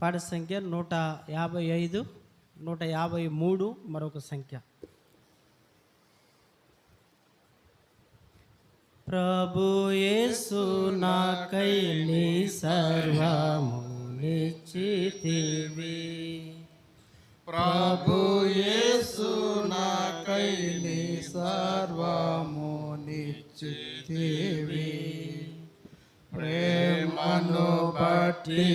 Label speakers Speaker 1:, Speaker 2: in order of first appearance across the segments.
Speaker 1: పాట సంఖ్య నూట యాభై ఐదు నూట యాభై మూడు మరొక సంఖ్య. ప్రభు యేసు నాకై నీ సర్వము నిశ్చితివి
Speaker 2: ప్రభు యేసు నాకై నీ సర్వము నిశ్చితివి ప్రే బట్టి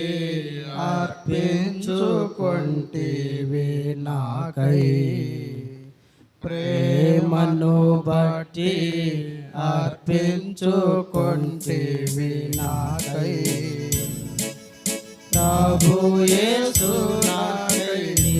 Speaker 2: అర్పించుకొంటివి నాకై. ప్రేమను బట్టి అర్పించుకొంటివి నాకై.
Speaker 1: ప్రభు యేసు నాకై నీ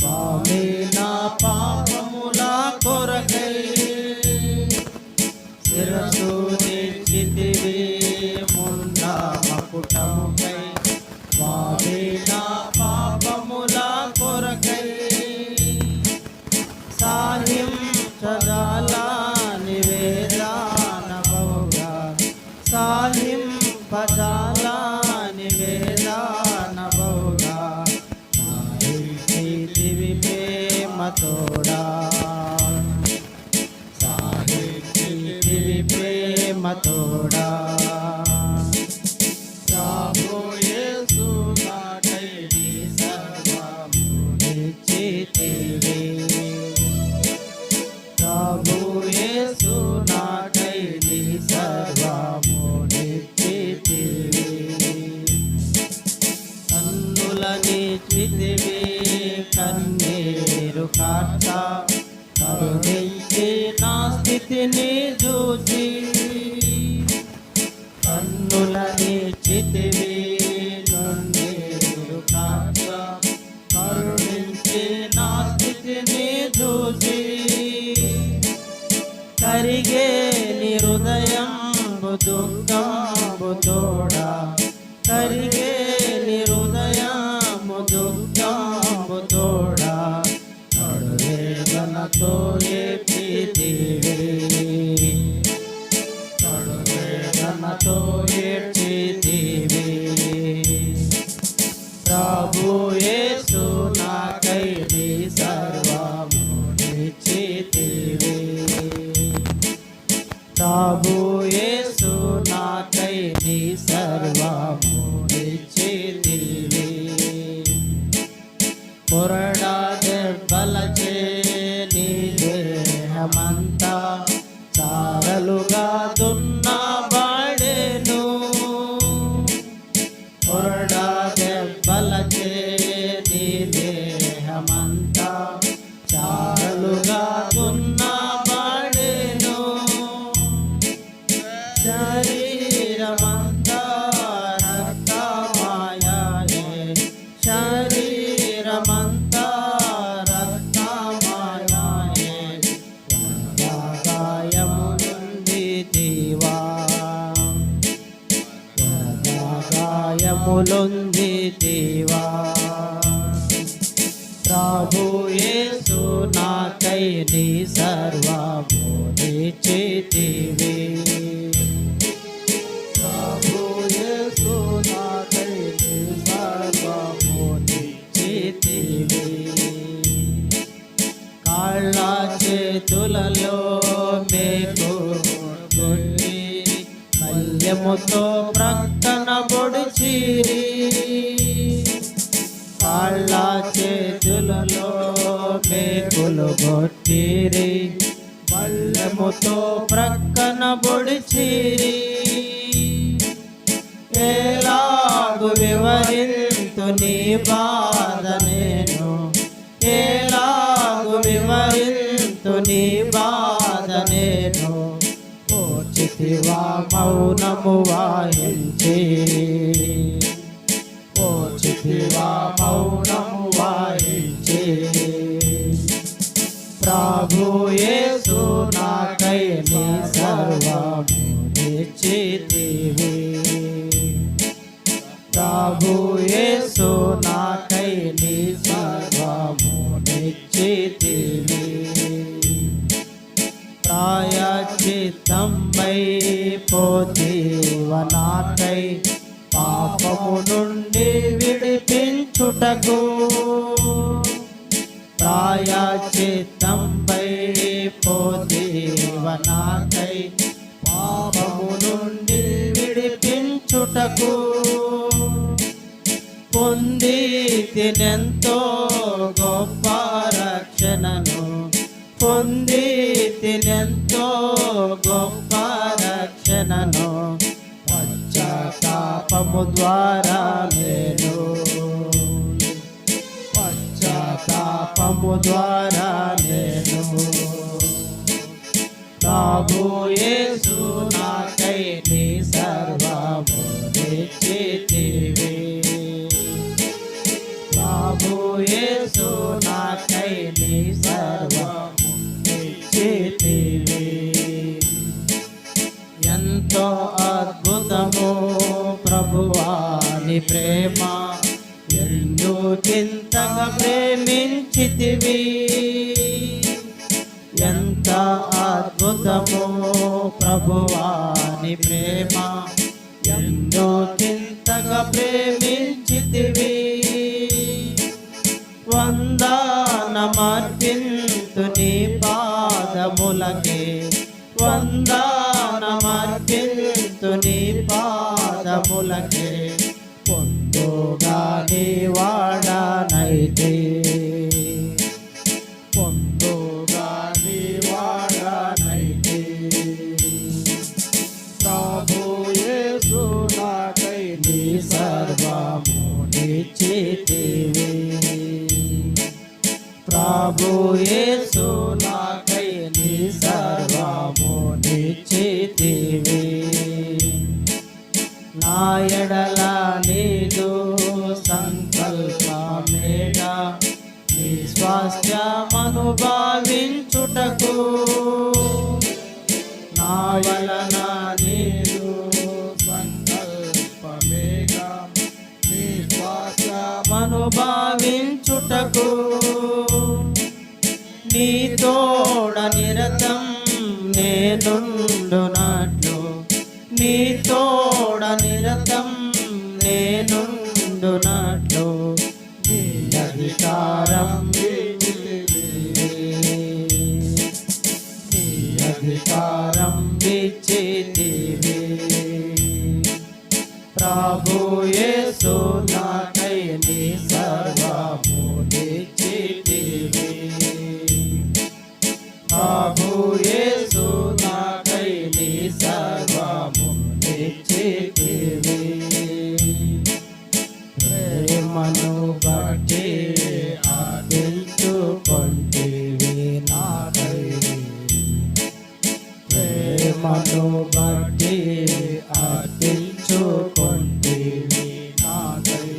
Speaker 1: స్వామి నా పాపముల కొరకై శిరసు నిశ్చితివి ముండ మకుటముకై. స్వామి నా పాపముల కొరకై సాహిం ప్రేమతోడా కరిగే నీ హృదయం దుఃఖంబు కొరడా దెబ్బలచే నీ దేహమంతా చారలుగా దున్నబడెను కొరడా దెబ్బలచే నీ దేవా. ప్రభు యేసు నాకై నీ సర్వము నిశ్చితివి
Speaker 2: ప్రభు యేసు నాకై నీ సర్వము
Speaker 1: నిశ్చితివి కాళ్ళ చేతులలో మేకు మల్యముతో ప్రక్కన పొడిచిరి. కాళ్ళ చేతులలో మేకులు కొట్టిరి. మల్లెముతో ప్రక్కన పొడిచిరి. ఎలాగు వివరింతు నీ బాధ నేను. ఎలాగు వివరింతు నీ బాధ నేను. ఓచితివా మౌనము వాయించి ప్రభు యేసు నాకై నీ సర్వము నిచ్చితివి ప్రాయచిత్తంబై పోతీవ నాకై పాపము నుండి విడిపించుటకు. ప్రాయచిత్తంబై పోతీవ నాకై పాపము నుండి విడిపించుటకు. పొంది తినెంతో గొప్ప రక్షణను. పొంది తినెంతో గొప్ప రక్షణను. పశ్చాత్తాపము ద్వారా నేను. పశ్చాత్తాపము ద్వారా నేను. ప్రభు నిచ్చితివి ఎంతో అద్భుతము ప్రభువాని ప్రేమ ఎందుకింతగా ప్రేమించితివి. ఎంత అద్భుతము ప్రభువాని ప్రేమ ఎందుకింతగా ప్రేమించితివి. వందనమర్పింతు నీ పాదములకే వందనమర్పింతు నీ పాదములకే పొందుగా నీ వాడనైతే పొందుగా నీ వాడనైతే నా ఎడల నీదు సంకల్పమేగా నీ స్వాస్థ్యమను భావించుటకు నా వలన నీదు
Speaker 2: సంకల్పమేగా. నీ శ్వాస
Speaker 1: మను భావించుటకు నీ తోడ నిరతం నేనుండునట్లు అధికారం నీ అధికారం విచ్చితివి ప్రభు ఆదించుకొంటివి నాకై ప్రేమను బట్టి అర్పించుకొంటివి నాకై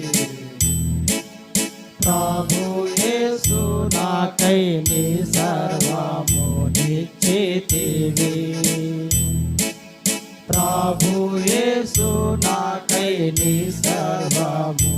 Speaker 1: ప్రభు యేసు నాకై నీ సర్వము నిచ్చితివి ప్రభు యేసు నాకై నీ సర్వము